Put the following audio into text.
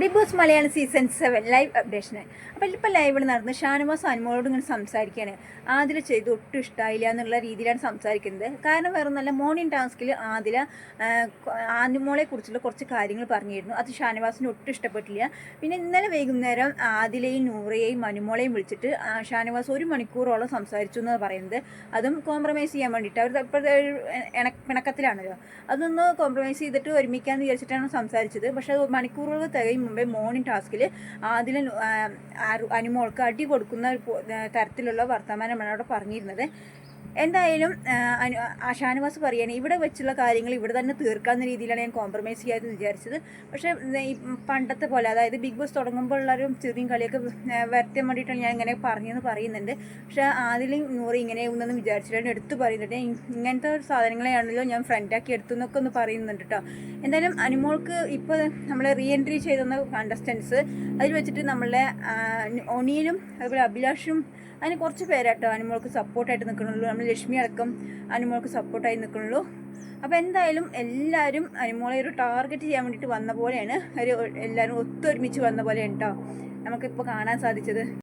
Bigg Boss Malayalam season seven live അപ്ഡേഷന്. അപ്പോൾ ഇപ്പോൾ ലൈവിൽ നടന്ന് ഷാനവാസ് അനുമോളോട് ഇങ്ങനെ സംസാരിക്കുകയാണ്. ആദില ചെയ്ത് ഒട്ടും ഇഷ്ടമായില്ല എന്നുള്ള രീതിയിലാണ് സംസാരിക്കുന്നത്. കാരണം വേറെ നല്ല മോർണിംഗ് ടാസ്കിൽ ആദില ആനുമോളെ കുറിച്ചുള്ള കുറച്ച് കാര്യങ്ങൾ പറഞ്ഞിരുന്നു. അത് ഷാനുവാസിന് ഒട്ടും ഇഷ്ടപ്പെട്ടില്ല. പിന്നെ ഇന്നലെ വൈകുന്നേരം ആദിലയും നൂറയെയും അനുമോളെയും വിളിച്ചിട്ട് ഷാനുവാസ് ഒരു മണിക്കൂറോളം സംസാരിച്ചു എന്ന് പറയുന്നത്. അതും കോംപ്രമൈസ് ചെയ്യാൻ വേണ്ടിയിട്ട്. അവർ ഇപ്പോഴത്തെ പിണക്കത്തിലാണല്ലോ. അതൊന്ന് കോംപ്രമൈസ് ചെയ്തിട്ട് ഒരുമിക്കാന്ന് വിചാരിച്ചിട്ടാണ് സംസാരിച്ചത്. പക്ഷേ മണിക്കൂറുകൾ തികയും മുമ്പേ മോർണിംഗ് ടാസ്കിൽ അതിൽ അനുമോൾക്ക് അടി കൊടുക്കുന്ന തരത്തിലുള്ള വർത്തമാനമാണ് അവിടെ പറഞ്ഞിരുന്നത്. എന്തായാലും ഷാനവാസ് പറയാണ് ഇവിടെ വെച്ചുള്ള കാര്യങ്ങൾ ഇവിടെ തന്നെ തീർക്കാവുന്ന രീതിയിലാണ് ഞാൻ കോംപ്രമൈസ് ചെയ്യാമെന്ന് വിചാരിച്ചത്. പക്ഷേ ഈ പണ്ടത്തെ പോലെ അതായത് ബിഗ് ബോസ് തുടങ്ങുമ്പോൾ ഉള്ളൊരു ചെറിയും കളിയൊക്കെ വരുത്താൻ വേണ്ടിയിട്ടാണ് ഞാൻ ഇങ്ങനെ പറഞ്ഞതെന്ന് പറയുന്നുണ്ട്. പക്ഷേ ആദ്യം നൂറ് ഉണ്ടെന്ന് വിചാരിച്ചിട്ടാണ് എടുത്തു പറയുന്നുണ്ട്. ഇങ്ങനത്തെ ഒരു സാധനങ്ങളെയാണല്ലോ ഞാൻ ഫ്രണ്ടാക്കി എടുത്തു എന്നൊക്കെ ഒന്ന് പറയുന്നുണ്ട് കേട്ടോ. എന്തായാലും അനുമോൾക്ക് ഇപ്പോൾ നമ്മളെ റീ എൻട്രി ചെയ്തെന്ന കണ്ടസ്റ്റൻസ് അതിൽ വെച്ചിട്ട് നമ്മളെ ആ, ഒനിയനും അതുപോലെ അഭിലാഷും അതിന് കുറച്ച് പേരാട്ടോ അനുമോൾക്ക് സപ്പോർട്ടായിട്ട് നിൽക്കണുള്ളൂ. നമ്മൾ ലക്ഷ്മി അടക്കം അനുമോൾക്ക് സപ്പോർട്ടായി നിൽക്കണുള്ളൂ. അപ്പോൾ എന്തായാലും എല്ലാവരും അനുമോളെ ഒരു ടാർഗറ്റ് ചെയ്യാൻ വേണ്ടിയിട്ട് വന്ന പോലെയാണ്. ഒരു എല്ലാവരും ഒത്തൊരുമിച്ച് വന്ന പോലെയാണ് കേട്ടോ നമുക്കിപ്പോൾ കാണാൻ സാധിച്ചത്.